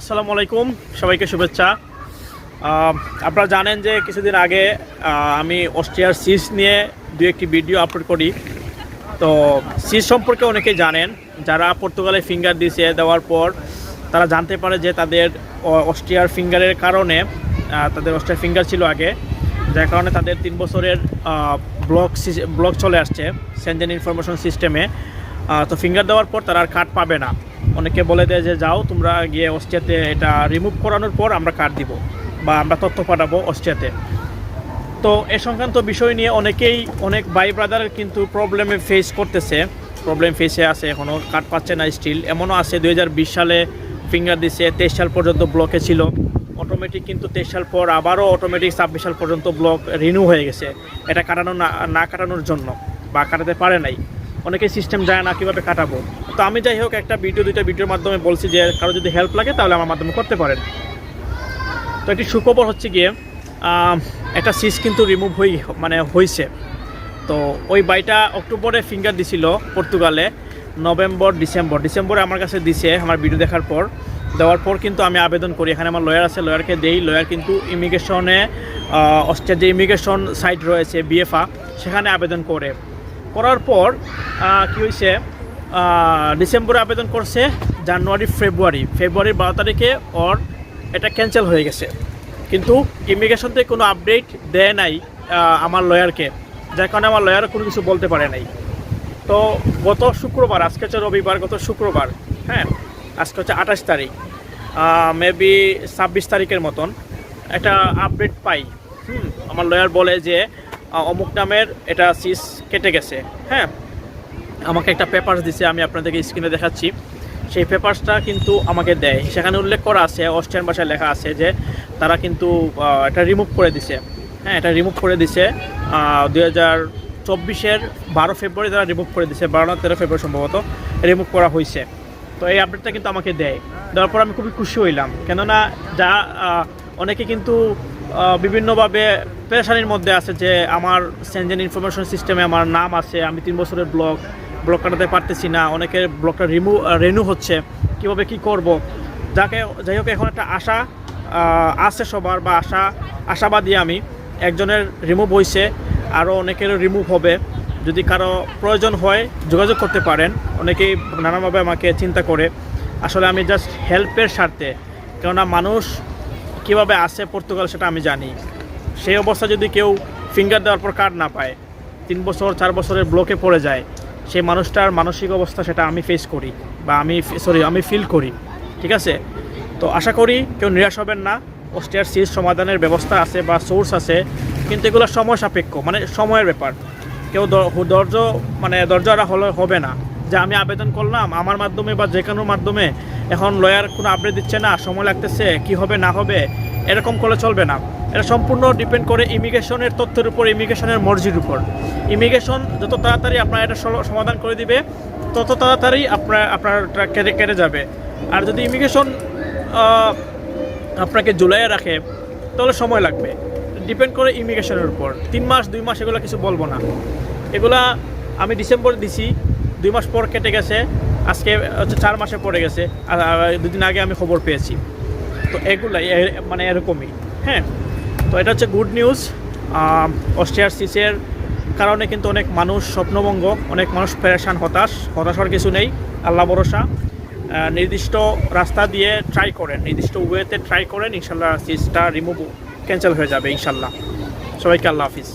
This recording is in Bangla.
আসসালামু আলাইকুম, সবাইকে শুভেচ্ছা। আপনারা জানেন যে কিছুদিন আগে আমি অস্ট্রিয়ার সিস নিয়ে দু একটি ভিডিও আপলোড করি। তো সিস সম্পর্কে অনেকেই জানেন, যারা পর্তুগালে ফিঙ্গার দিয়েছে দেওয়ার পর, তারা জানতে পারে যে তাদের অস্ট্রিয়ার ফিঙ্গারের কারণে তাদের অস্ট্রিয়ার ফিঙ্গার ছিল আগে, যার কারণে তাদের তিন বছরের ব্লক ব্লক চলে আসছে সেন্ডেন ইনফরমেশন সিস্টেমে। তো ফিঙ্গার দেওয়ার পর তারা আর কার্ড পাবে না। অনেকে বলে দেয় যে, যাও, তোমরা গিয়ে অস্ট্রিয়াতে এটা রিমুভ করানোর পর আমরা কার্ড দিব বা আমরা তথ্য পাঠাবো অস্ট্রিয়াতে। তো এ সংক্রান্ত বিষয় নিয়ে অনেকেই, অনেক বাই ব্রাদার কিন্তু প্রবলেমে ফেস করতেছে। প্রবলেম ফেসে আছে এখনও কার্ড পাচ্ছে না স্টিল এমনও আছে দু হাজার বিশ সালে ফিঙ্গার দিছে, তেইশ সাল পর্যন্ত ব্লকে ছিল। অটোমেটিক কিন্তু তেইশ সাল পর আবারও অটোমেটিক ছাব্বিশ সাল পর্যন্ত ব্লক রিনিউ হয়ে গেছে। এটা কাটানো না না কাটানোর জন্য বা কাটাতে পারে নাই। অনেকে সিস্টেম যায় না কীভাবে কাটাবো। তো আমি যাই হোক, একটা ভিডিও দুইটা ভিডিওর মাধ্যমে বলছি যে কারও যদি হেল্প লাগে, তাহলে আমার মাধ্যমে করতে পারেন। তো একটি সুখবর হচ্ছে গিয়ে একটা সিস কিন্তু রিমুভ হই মানে হয়েছে তো ওই বাইটা অক্টোবরে ফিঙ্গার দিছিল পর্তুগালে, নভেম্বর, ডিসেম্বর। ডিসেম্বরে আমার কাছে দিছে, আমার ভিডিও দেখার পর। দেওয়ার পর কিন্তু আমি আবেদন করি। এখানে আমার লয়ার আছে লয়ারকে দেই। লয়ার কিন্তু ইমিগ্রেশনে অস্ট্রিয়ার যে ইমিগ্রেশন সাইট রয়েছে বিএফআ সেখানে আবেদন করে। করার পর কি হয়েছে ডিসেম্বরে আবেদন করছে জানুয়ারি, ফেব্রুয়ারি। ফেব্রুয়ারির বারো তারিখে ওর এটা ক্যান্সেল হয়ে গেছে। কিন্তু ইমিগ্রেশন থেকে কোনো আপডেট দেয় নাই আমার লয়ারকে। যার কারণে আমার লয়ার কোনো কিছু বলতে পারে নাই। তো গত শুক্রবার, আজকে হচ্ছে রবিবার, গত শুক্রবার হ্যাঁ আজকে হচ্ছে আঠাশ তারিখ মেবি ছাব্বিশ তারিখের মতন একটা আপডেট পাই। হুম, আমার লয়ার বলে যে অমুক নামের এটা সিস কেটে গেছে। হ্যাঁ আমাকে একটা পেপারস দিছে, আমি আপনাদেরকে স্ক্রিনে দেখাচ্ছি। সেই পেপারসটা কিন্তু আমাকে দেয়। সেখানে উল্লেখ করা আছে, অস্ট্রিয়ান ভাষায় লেখা আছে যে তারা কিন্তু এটা রিমুভ করে দিছে। হ্যাঁ এটা রিমুভ করে দিছে। দুই হাজার চব্বিশের বারো ফেব্রুয়ারি তারা রিমুভ করে দিছে, বারো না তেরো ফেব্রুয়ারি সম্ভবত রিমুভ করা হয়েছে। তো এই আপডেটটা কিন্তু আমাকে দেয়। দেওয়ার পর আমি খুবই খুশি হইলাম। কেননা যা অনেকে কিন্তু বিভিন্নভাবে পেরেশানির মধ্যে আছে যে আমার সেনজেন ইনফরমেশন সিস্টেমে আমার নাম আছে, আমি তিন বছরের ব্লগ ব্লক কাটাতে পারতেছি না, অনেকের ব্লকটা রিমু রেনু হচ্ছে, কীভাবে কি করব? যাকে, যাই হোক, এখন একটা আশা আছে সবার বা আশা, আশাবাদী আমি, একজনের রিমুভ হয়েছে আরও অনেকেরও রিমুভ হবে। যদি কারও প্রয়োজন হয়, যোগাযোগ করতে পারেন, অনেকেই নানাভাবে আমাকে চিন্তা করে। আসলে আমি জাস্ট হেল্পের স্বার্থে, কেননা মানুষ কীভাবে আসে পর্তুগাল সেটা আমি জানি। সেই অবস্থা যদি কেউ ফিঙ্গার দেওয়ার পর কার্ড না পায়, তিন বছর, চার বছরের ব্লকে পড়ে যায় সেই মানুষটার মানসিক অবস্থা সেটা আমি ফেস করি বা আমি সরি আমি ফিল করি, ঠিক আছে? তো আশা করি কেউ নিরাশ হবেন না, অস্ট্রিয়ার সিজ সমাধানের ব্যবস্থা আছে বা সোর্স আছে, কিন্তু এগুলো সময় সাপেক্ষ মানে সময়ের ব্যাপার। কেউ দ- ধৈর্য মানে ধৈর্যরা হলে হবে না। যে আমি আবেদন করলাম, আমার মাধ্যমে বা যে কোনো মাধ্যমে, এখন লয়ার কোনো আপডেট দিচ্ছে না, সময় লাগতেছে, কি হবে, না হবে, এরকম করলে চলবে না। এটা সম্পূর্ণ ডিপেন্ড করে ইমিগ্রেশনের তথ্যের উপর ইমিগ্রেশনের মর্জির উপর। ইমিগ্রেশন যত তাড়াতাড়ি আপনার এটা সমাধান করে দিবে, তত তাড়াতাড়ি আপনার আপনার কেটে কেটে যাবে। আর যদি ইমিগ্রেশন আপনাকে জুলাইয়ে রাখে, তাহলে সময় লাগবে। ডিপেন্ড করে ইমিগ্রেশনের উপর। তিন মাস, দুই মাস এগুলো কিছু বলব না। এগুলা আমি ডিসেম্বর দিছি, দুই মাস পর কেটে গেছে, আজকে হচ্ছে চার মাসে পড়ে গেছে, আর দুদিন আগে আমি খবর পেয়েছি। তো এগুলাই মানে এরকমই হ্যাঁ? তো এটা হচ্ছে গুড নিউজ অস্ট্রিয়ার সিসের কারণে কিন্তু অনেক মানুষ স্বপ্নভঙ্গ, অনেক মানুষ পেরেশান, হতাশ হতাশার কিছু নেই, আল্লাহ ভরসা। নির্দিষ্ট রাস্তা দিয়ে ট্রাই করেন, নির্দিষ্ট ওয়েতে ট্রাই করেন, ইনশাল্লাহ সিসটা রিমুভ ক্যান্সেল হয়ে যাবে, ইনশাল্লাহ। সবাইকে আল্লাহ হাফিজ।